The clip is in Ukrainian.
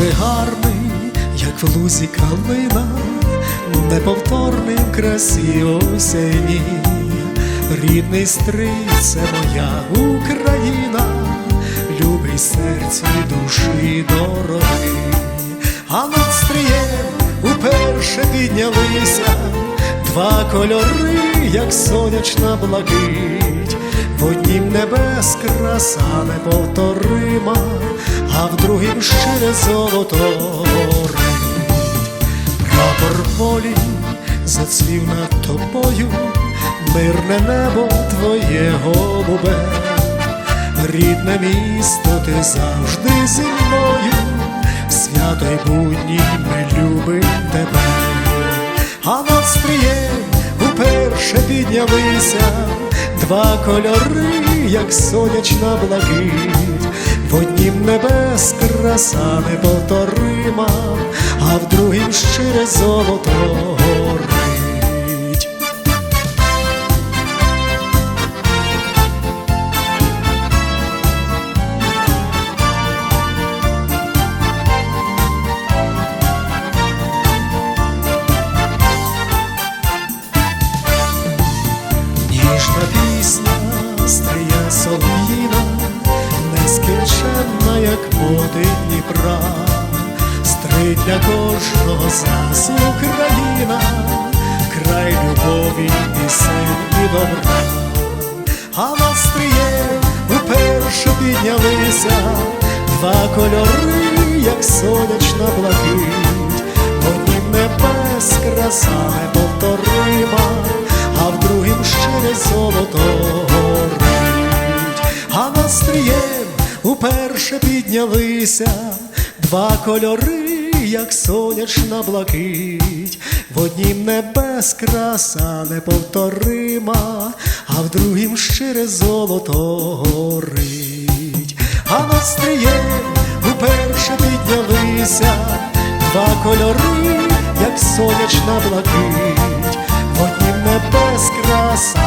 завжди гарний, як в лузі калина, неповторний в красі осені, рідний стрий це моя Україна, любий серцю й душі дорогий, а над стрієм уперше піднялися два кольори, як сонячна блакить, в однім небес краса неповторима, а в другім щире золото горить. Прапор волі зацвів над тобою, мирне небо твоє голубе, рідне місто, ти завжди зі мною, в свято й будні ми любим тебе, а над стрієм уперше піднялися два кольори, як сонячна блакить, в однім небес краса неповторима, а в другім щире золото горить. Ніжна як води Дніпра, стрий для кожного з нас Україна, край любові, пісень і добра, а над стрієм уперше піднялися два кольори, як сонячна блакить, однім небес краса неповторима, а в другім щире золото горить, а над стрієм уперше піднялися два кольори, як сонячна блакить, в однім небес краса неповторима, а в другім щире золото горить, а над стрієм уперше піднялися два кольори, як сонячна блакить, в однім небес краса